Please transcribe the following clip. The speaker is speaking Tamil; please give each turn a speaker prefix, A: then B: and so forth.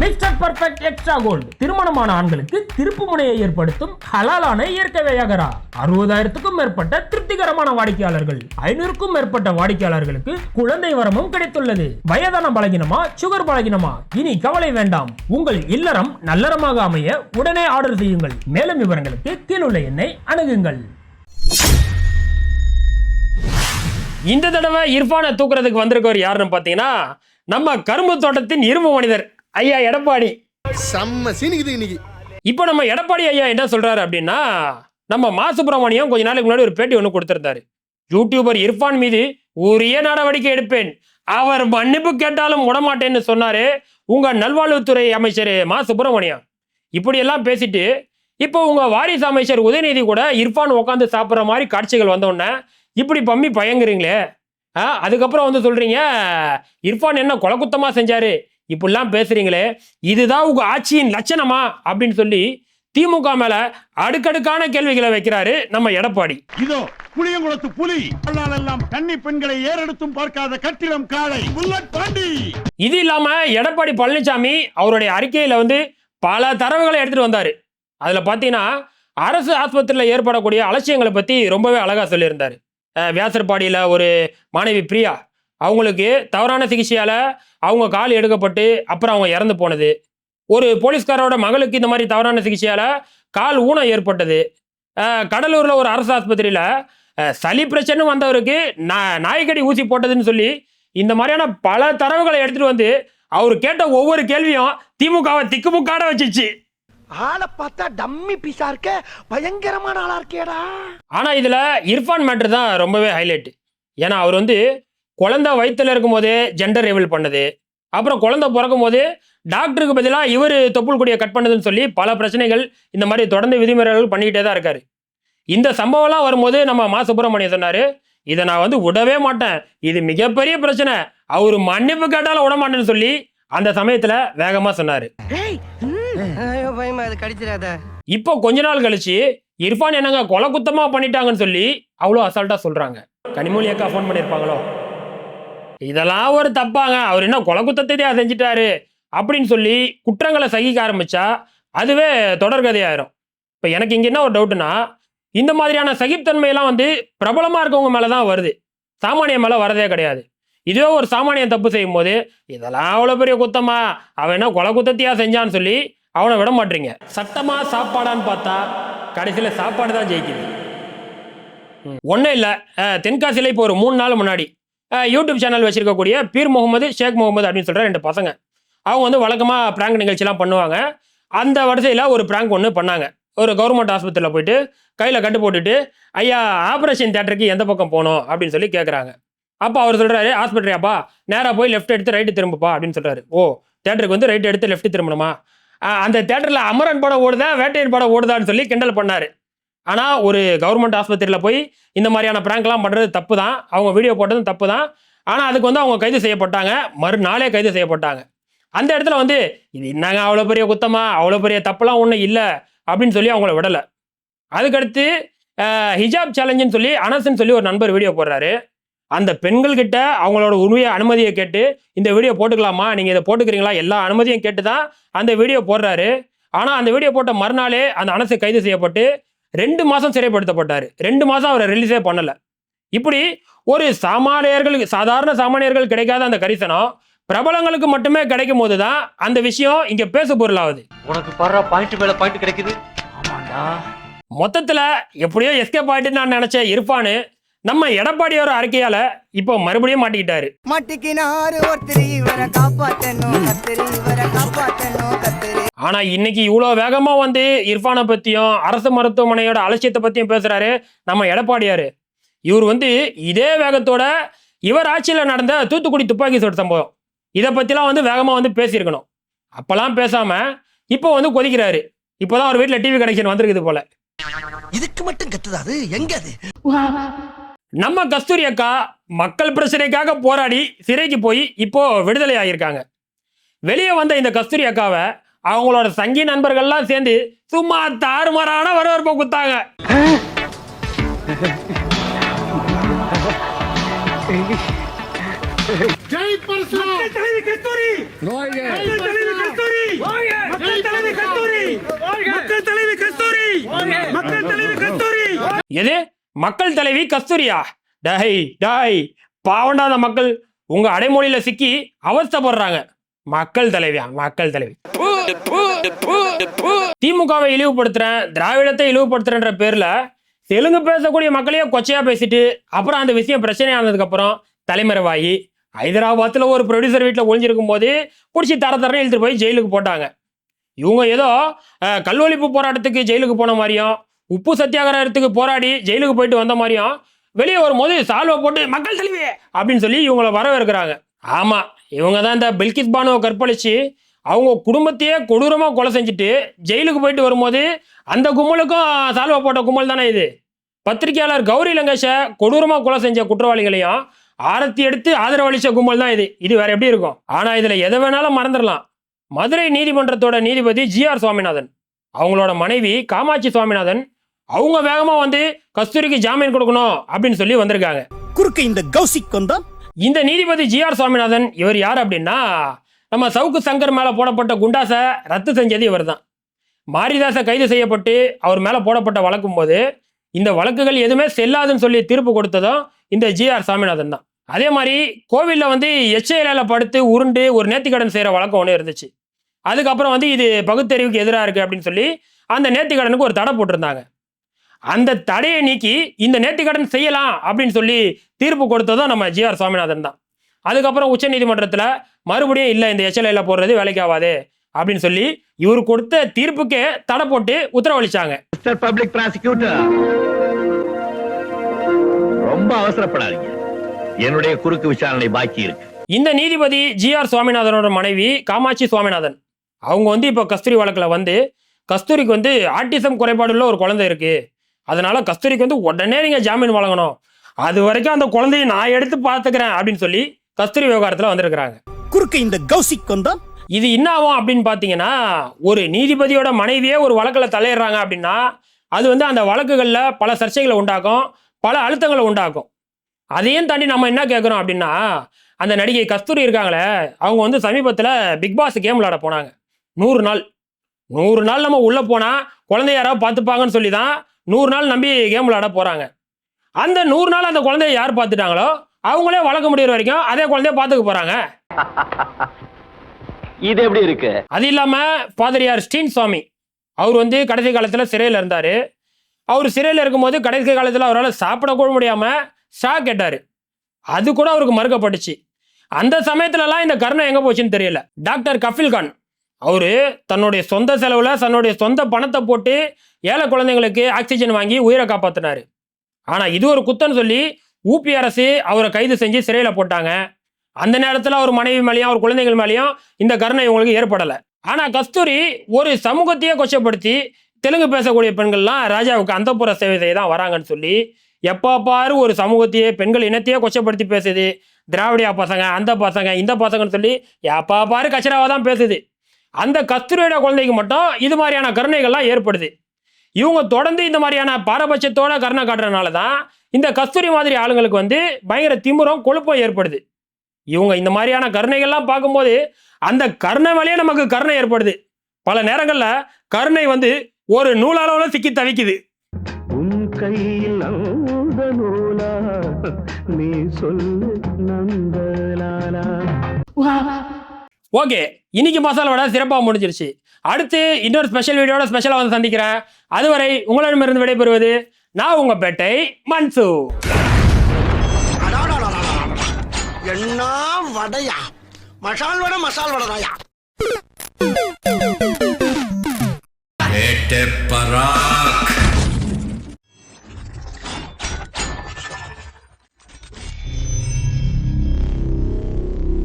A: Mister perfect extra gold. திருமணமான ஆண்களுக்கு திருப்பு முனையை ஏற்படுத்தும் ஹலாலான இயற்கை வியாகரா. அறுபதாயிரத்துக்கும் மேற்பட்ட திருப்திகரமான வாடிக்கையாளர்கள். ஐநூறுக்கும் மேற்பட்ட வாடிக்கையாளர்களுக்கு குழந்தை வரமும் கிடைத்துள்ளது. வயதான பலகினமா சுகர் பலகினமா? இனி கவலை வேண்டாம். உங்கள் இல்லறம் நல்லறமாக அமைய உடனே ஆர்டர் செய்யுங்கள். மேலும் விவரங்களுக்கு கீழுள்ள எண்ணை அணுகுங்கள். இந்த தடவை இர்ஃபானை தூக்குறதுக்கு வந்திருக்கவர் யாருன்னு பார்த்தீங்கன்னா நம்ம கரும்பு தோட்டத்தின் இரும்பு மனிதர். ஐயா எடப்பாடி.
B: செம்ம சீனிக்குது இன்னைக்கு.
A: இப்போ நம்ம எடப்பாடி ஐயா என்ன சொல்றாரு அப்படின்னா நம்ம மா சுப்பிரமணியம் கொஞ்ச நாளைக்கு முன்னாடி ஒரு பேட்டி ஒன்று கொடுத்திருந்தாரு. யூடியூபர் இர்ஃபான் மீது உரிய நடவடிக்கை எடுப்பேன். அவர் மன்னிப்பு கேட்டாலும் விடமாட்டேன்னு சொன்னாரு உங்க நல்வாழ்வுத்துறை அமைச்சர் மா சுப்பிரமணியம். இப்படியெல்லாம் பேசிட்டு இப்போ உங்க வாரிசு அமைச்சர் உதயநிதி கூட இர்ஃபான் உட்காந்து சாப்பிட்ற மாதிரி காட்சிகள் வந்த உடனே இப்படி பம்மி பயங்குறீங்களே. அதுக்கப்புறம் வந்து சொல்றீங்க இர்ஃபான் என்ன கொலக்குத்தமா செஞ்சாரு? இப்படிலாம் பேசுறீங்களே இதுதான் உங்க ஆட்சியின் லட்சணமா? அப்படின்னு சொல்லி திமுக மேல அடுக்கடுக்கான கேள்விகளை வைக்கிறாரு நம்ம எடப்பாடி.
C: இதோ புளியங்குளத்து புலி. எல்லாம் கன்னி பெண்களை ஏறெடுத்தும் பார்க்காத கட்டிடம் காளை. புல்லட் பாண்டி.
A: இது இல்லாம எடப்பாடி பழனிசாமி அவருடைய அறிக்கையில வந்து பல தரவுகளை எடுத்துட்டு வந்தாரு. அதுல பாத்தீங்கன்னா அரசு ஆஸ்பத்திரியில் ஏற்படக்கூடிய அலட்சியங்களை பத்தி ரொம்பவே அழகா சொல்லியிருந்தாரு. வியாசர்பாடியில ஒரு மாணவி பிரியா. அவங்களுக்கு தவறான சிகிச்சையால அவங்க கால் எடுக்கப்பட்டு அப்புறம் அவங்க இறந்து போனது. ஒரு போலீஸ்காரோட மகளுக்கு இந்த மாதிரி தவறான சிகிச்சையால கால் ஊனம் ஏற்பட்டது. கடலூர்ல ஒரு அரசு ஆஸ்பத்திரியில சளி பிரச்சனை வந்தவருக்கு நா- நாய்க்கடி ஊசி போட்டதுன்னு சொல்லி இந்த மாதிரியான பல தரவுகளை எடுத்துட்டு வந்து அவர் கேட்ட ஒவ்வொரு கேள்வியும் திமுகவை திக்குமுக்காட வச்சுச்சு.
D: ஆளை பார்த்தா டம்மி பீஸா இருக்க பயங்கரமான ஆளா இருக்கேடா.
A: ஆனா இதுல இர்ஃபான் மேட்ரு தான் ரொம்பவே ஹைலைட் ஏன்னா அவர் வந்து குழந்தை வயித்துல இருக்கும்போதே ஜெண்டர் ரிவீல் பண்ணது. அப்புறம் குழந்தை பிறக்கும் போது டாக்டருக்கு பதிலாக இவர் தொப்புள் கொடியை கட் பண்ணதுன்னு சொல்லி பல பிரச்சனைகள் இந்த மாதிரி தொடர்ந்து விதிமுறைகள் பண்ணிக்கிட்டே தான் இருக்காரு. இந்த சம்பவம்லாம் வரும்போது நம்ம மா. சுப்பிரமணியம் சொன்னாரு இதை நான் வந்து விடவே மாட்டேன். இது மிகப்பெரிய பிரச்சனை. அவர் மன்னிப்பு கேட்டாலும் விட மாட்டேன்னு சொல்லி அந்த சமயத்துல வேகமா சொன்னாரு. இப்போ கொஞ்ச நாள் கழிச்சு இர்ஃபான் என்னங்க கொலை குத்தமா பண்ணிட்டாங்கன்னு சொல்லி அவ்வளோ அசால்ட்டா சொல்றாங்க. கனிமொழி அக்கா ஃபோன் பண்ணியிருப்பாங்களோ இதெல்லாம் ஒரு தப்பாங்க. அவர் என்ன கொலை தான் செஞ்சிட்டாரு அப்படின்னு சொல்லி குற்றங்களை சகிக்க ஆரம்பித்தா அதுவே தொடர்கதையாயிரும் இப்போ எனக்கு இங்கே என்ன ஒரு டவுட்டுனா இந்த மாதிரியான சகிப்தன்மையெல்லாம் வந்து பிரபலமாக இருக்கவங்க மேலே தான் வருது. சாமானியம் மேலே வரதே கிடையாது. இதுவே ஒரு சாமானியன் தப்பு செய்யும் போது இதெல்லாம் அவ்வளோ பெரிய குத்தமா? அவன் என்ன கொலை குத்தத்தையாக செஞ்சான்னு சொல்லி அவனை விட மாட்டீங்க. சட்டமா சாப்பாடான்னு பார்த்தா கடைசியில் சாப்பாடு தான் ஜெயிக்குது. ஒன்றும் இல்லை. தென்காசியில் இப்போ ஒரு மூணு நாள் முன்னாடி யூடியூப் சேனல் வச்சிருக்கக்கூடிய பீர் முகமது ஷேக் முகமது அப்படின்னு சொல்கிற ரெண்டு பசங்க. அவங்க வந்து வழக்கமாக ப்ராங்க் நிகழ்ச்சிலாம் பண்ணுவாங்க. அந்த வரிசையில் ஒரு ப்ராங்க் ஒன்று பண்ணாங்க. ஒரு கவர்மெண்ட் ஆஸ்பத்திரியில் போயிட்டு கையில் கட்டு போட்டுட்டு ஐயா ஆப்ரேஷன் தேட்டருக்கு எந்த பக்கம் போகணும்? அப்படின்னு சொல்லி கேட்குறாங்க அப்போ அவர் சொல்கிறாரு ஆஸ்பத்திரியாப்பா நேராக போய் லெஃப்ட் எடுத்து ரைட்டு திரும்பப்பா அப்படின்னு சொல்கிறாரு ஓ தேட்டருக்கு வந்து ரைட் எடுத்து லெஃப்ட் திரும்பணுமா? அந்த தேட்டரில் அமரன் படம் ஓடுதா வேட்டையன் படம் ஓடுதான்னு சொல்லி கிண்டல் பண்ணார். ஆனால் ஒரு கவர்மெண்ட் ஆஸ்பத்திரியில் போய் இந்த மாதிரியான ப்ராங்க்லாம் பண்ணுறது தப்பு தான் அவங்க வீடியோ போட்டதும் தப்பு தான் ஆனால் அதுக்கு வந்து அவங்க கைது செய்யப்பட்டாங்க. மறுநாளே கைது செய்யப்பட்டாங்க. அந்த இடத்துல வந்து இது என்னங்க அவ்வளோ பெரிய குத்தமா? அவ்வளோ பெரிய தப்புலாம் ஒன்றும் இல்லை. அப்படின்னு சொல்லி அவங்கள விடலை. அதுக்கடுத்து ஹிஜாப் சேலஞ்சுன்னு சொல்லி அனசுன்னு சொல்லி ஒரு நண்பர் வீடியோ போடுறாரு. அந்த பெண்கள்கிட்ட அவங்களோட உண்மையை அனுமதியை கேட்டு இந்த வீடியோ போட்டுக்கலாமா? நீங்கள் இதை போட்டுக்கிறீங்களா? எல்லா அனுமதியும் கேட்டு தான் அந்த வீடியோ போடுறாரு. ஆனால் அந்த வீடியோ போட்ட மறுநாளே அந்த அனசு கைது செய்யப்பட்டு ரெண்டு மாதம் சிறைப்படுத்தப்பட்டார். ரெண்டு மாதம் அவரை ரிலீஸே பண்ணலை. இப்படி ஒரு சாமானியர்களுக்கு சாதாரண சாமானியர்கள் கிடைக்காத அந்த கரிசனம் பிரபலங்களுக்கு மட்டுமே கிடைக்கும் போது தான் அந்த விஷயம் இங்கே பேசு பொருளாகுது
E: உனக்கு படுற பாயிண்ட் மேல பாயிண்ட் கிடைக்குது.
A: மொத்தத்தில் எப்படியோ எஸ்கேப் ஆயிட்டு நான் நினச்சேன் இருப்பான்னு. நம்ம எடப்பாடியோட அறிக்கையால இப்போ மறுபடியும் மாட்டிக்கிட்டாரு.
F: மாட்டிக்கினாரு ஒருத்தர் இவரை காப்பாத்தணும் கத்திரி இவரை காப்பாத்தணும் கத்திரி
A: ஆனா இன்னைக்கு இவ்வளோ வேகமா வந்து இர்ஃபானை பத்தியும் அரசு மருத்துவமனையோட அலட்சியத்தை பத்தியும் பேசுறாரு நம்ம எடப்பாடியாரு. இவர் வந்து இதே வேகத்தோட இவர் ஆட்சியில் நடந்த தூத்துக்குடி துப்பாக்கி சூடு சம்பவம். இதை பத்திலாம் வந்து வேகமா வந்து பேசியிருக்கணும். அப்பெல்லாம் பேசாம இப்போ வந்து கொதிக்கிறாரு. இப்போதான் அவர் வீட்டில் டிவி கனெக்ஷன் வந்திருக்குது போல.
D: இதுக்கு மட்டும் கத்துதா அது? எங்க அது?
A: நம்ம கஸ்தூரி அக்கா மக்கள் பிரச்சனைக்காக போராடி சிறைக்கு போய் இப்போ விடுதலை ஆகியிருக்காங்க. வெளியே வந்த இந்த கஸ்தூரி அக்காவை அவங்களோட சங்கி நண்பர்கள்லாம் சேர்ந்து சும்மா தாறுமாறான வரவேற்பை
C: குத்தாங்க
A: எது? மக்கள் தலைவி கஸ்தூரியா? டாய் டாய் பாவண்டாத மக்கள் உங்க அடைமொழியில சிக்கி அவஸ்தப்படுறாங்க. மக்கள் தலைவியா? மக்கள் தலைவி. திமுகவை இழிவுபடுத்துறேன் திராவிடத்தை இழிவுபடுத்துறேன்ற பேர்ல தெலுங்கு பேசக்கூடிய மக்களையே கொச்சையா பேசிட்டு அப்புறம் அந்த விஷயம் பிரச்சனை ஆனதுக்கு அப்புறம் தலைமறைவாகி ஹைதராபாத்தில் ஒரு ப்ரொடியூசர் வீட்டில் ஒழிஞ்சிருக்கும் போது பிடிச்சி தர தரன்னு இழுத்துட்டு போய் ஜெயிலுக்கு போட்டாங்க. இவங்க ஏதோ கல்லொழிப்பு போராட்டத்துக்கு ஜெயிலுக்கு போன மாதிரியும் உப்பு சத்தியாகிரகத்துக்கு போராடி ஜெயிலுக்கு போயிட்டு வந்த மாதிரியும் வெளியே வரும்போது சால்வை போட்டு மக்கள் தலைவி அப்படின்னு சொல்லி இவங்கள வரவேற்கிறாங்க. ஆமா இவங்க தான் இந்த பில்கிஸ் பானுவை கற்பழிச்சு அவங்க குடும்பத்தையே கொடூரமாக கொலை செஞ்சுட்டு ஜெயிலுக்கு போயிட்டு வரும்போது அந்த கும்பலுக்கும் சால்வை போட்ட கும்பல் தானே இது? பத்திரிகையாளர் கௌரி லங்கேஷை கொடூரமாக கொலை செஞ்ச குற்றவாளிகளையும் ஆரத்தி எடுத்து ஆதரவளிச்ச கும்பல் தான் இது. இது வேற எப்படி இருக்கும்? ஆனா இதுல எதை வேணாலும் மறந்துடலாம். மதுரை நீதிமன்றத்தோட நீதிபதி ஜி ஆர் சுவாமிநாதன் அவங்களோட மனைவி காமாட்சி சுவாமிநாதன் அவங்க வேகமா வந்து கஸ்தூரிக்கு ஜாமீன் கொடுக்கணும் அப்படின்னு சொல்லி வந்திருக்காங்க.
G: குறுக்க இந்த கௌசிக் வந்தான்.
A: இந்த நீதிபதி ஜி ஆர் சுவாமிநாதன் இவர் யார் அப்படின்னா நம்ம சவுக்கு சங்கர் மேலே போடப்பட்ட குண்டாசை ரத்து செஞ்சது இவர் தான் மாரிதாசை கைது செய்யப்பட்டு அவர் மேலே போடப்பட்ட வழக்கும் போது இந்த வழக்குகள் எதுவுமே செல்லாதுன்னு சொல்லி தீர்ப்பு கொடுத்ததும் இந்த ஜி ஆர் சாமிநாதன் தான். அதே மாதிரி கோவிலில் வந்து எச்ஐஎல்ல படுத்து உருண்டு ஒரு நேர்த்திக்கடன் செய்கிற வழக்கம் ஒன்று இருந்துச்சு. அதுக்கப்புறம் வந்து இது பகுத்தறிவுக்கு எதிராக இருக்குது அப்படின்னு சொல்லி அந்த நேர்த்திக்கடனுக்கு ஒரு தடை போட்டிருந்தாங்க. அந்த தடையை நீக்கி இந்த நேர்த்திக்கடன் செய்யலாம் அப்படின்னு சொல்லி தீர்ப்பு கொடுத்ததும் நம்ம ஜி ஆர் சுவாமிநாதன் தான். அதுக்கப்புறம் உச்சநீதிமன்றத்தில் மறுபடியும் இல்லை இந்த எச்எல்ஐல போடுறது வேலைக்கு ஆகாது அப்படின்னு சொல்லி இவர் கொடுத்த தீர்ப்புக்கே தடை போட்டு உத்தரவளிச்சாங்க.
C: பப்ளிக் ப்ராசிக்யூட்டர் ரொம்ப அவசரப்படாதீங்க. என்னுடைய குறுக்கு விசாரணை பாக்கி இருக்கு.
A: இந்த நீதிபதி ஜி ஆர் சுவாமிநாதனோட மனைவி காமாட்சி சுவாமிநாதன். அவங்க வந்து இப்போ கஸ்தூரி வழக்கில் வந்து கஸ்தூரிக்கு வந்து ஆட்டிசம் குறைபாடுள்ள ஒரு குழந்தை இருக்கு. அதனால கஸ்தூரிக்கு வந்து உடனே நீங்கள் ஜாமீன் வழங்கணும். அது வரைக்கும் அந்த குழந்தையை நான் எடுத்து பார்த்துக்கிறேன் அப்படின்னு சொல்லி கஸ்தூரி விவகாரத்தில் வந்திருக்கிறாங்க.
G: குறுக்க இந்த கௌசிக் வந்தான்.
A: இது என்ன ஆகும் அப்படின்னு பார்த்தீங்கன்னா ஒரு நீதிபதியோட மனைவியே ஒரு வழக்கில் தலையிடுறாங்க அப்படின்னா அது வந்து அந்த வழக்குகளில் பல சர்ச்சைகளை உண்டாக்கும் பல அழுத்தங்களை உண்டாக்கும். அதையும் தாண்டி நம்ம என்ன கேட்குறோம் அப்படின்னா அந்த நடிகை கஸ்தூரி இருக்காங்களே அவங்க வந்து சமீபத்தில் பிக் பாஸ் கேம் விளாட போனாங்க. நூறு நாள். நூறு நாள் நம்ம உள்ளே போனால் குழந்தை யாராவது பார்த்துப்பாங்கன்னு சொல்லி தான் நூறு நாள் நம்பி கேம் விளாட போகிறாங்க அந்த நூறு நாள் அந்த குழந்தைய யார் பார்த்துட்டாங்களோ அவங்களே வளர்க்க முடியிற வரைக்கும் அதே குழந்தைய பார்த்துக்க போகிறாங்க
E: இது எப்படி இருக்கு?
A: அது இல்லாமல் பாதிரியார் ஸ்டீன் சுவாமி அவர் வந்து கடைசி காலத்தில் சிறையில் இருந்தார். அவர் சிறையில் இருக்கும்போது கடைசி காலத்தில் அவரால் சாப்பிட கூட முடியாமல் ஷா கேட்டார் அது கூட அவருக்கு மறுக்கப்பட்டுச்சு. அந்த சமயத்துலலாம் இந்த கருணை எங்கே போச்சுன்னு தெரியல. டாக்டர் கஃபில் கான் அவர் தன்னுடைய சொந்த செலவில் தன்னுடைய சொந்த பணத்தை போட்டு ஏழை குழந்தைங்களுக்கு ஆக்சிஜன் வாங்கி உயிரை காப்பாற்றினார் ஆனால் இது ஒரு குத்தன்னு சொல்லி ஊபி அரசு அவரை கைது செஞ்சு சிறையில் போட்டாங்க. அந்த நேரத்தில் அவர் மனைவி மேலேயும் அவர் குழந்தைகள் மேலேயும் இந்த கருணை இவங்களுக்கு ஏற்படலை. ஆனால் கஸ்தூரி ஒரு சமூகத்தையே கொச்சப்படுத்தி தெலுங்கு பேசக்கூடிய பெண்கள்லாம் ராஜாவுக்கு அந்தப்புற சேவை செய்ய தான் வராங்கன்னு சொல்லி எப்போ பாரு ஒரு சமூகத்தையே பெண்கள் இனத்தையே கொச்சப்படுத்தி பேசுது. திராவிடியா பசங்க அந்த பசங்க இந்த பசங்கன்னு சொல்லி எப்போ பாரு கச்சராவாக தான் பேசுது. அந்த கஸ்தூரியோட குழந்தைக்கு மட்டும் இது மாதிரியான கருணைகள்லாம் ஏற்படுது. இவங்க தொடர்ந்து இந்த மாதிரியான பாரபட்சத்தோட கருணை காட்டுறதுனால தான் இந்த கஸ்தூரி மாதிரி ஆளுங்களுக்கு வந்து பயங்கர திமுறம் கொழுப்பம் ஏற்படுது. இவங்க இந்த மாதிரியான கருணைகள்லாம் பார்க்கும்போது அந்த கருணை மேலேயே நமக்கு கருணை ஏற்படுது. பல நேரங்களில் கருணை வந்து ஒரு நூலளவுல சிக்கி தவிக்குது.
C: உன் கையில் நூலா? நீ சொல்லு
A: ஓகே இன்னைக்கு மசாலா வடை சிறப்பாக முடிஞ்சிருச்சு. அடுத்து இன்னொரு ஸ்பெஷல் வீடியோட ஸ்பெஷலாக வந்து சந்திக்கிறேன். அதுவரை உங்களிடமிருந்து விடைபெறுவது நான் உங்க பேட்டை மன்சு.
D: என்ன வடையா? மசால் வடை மசால் வடை பராக்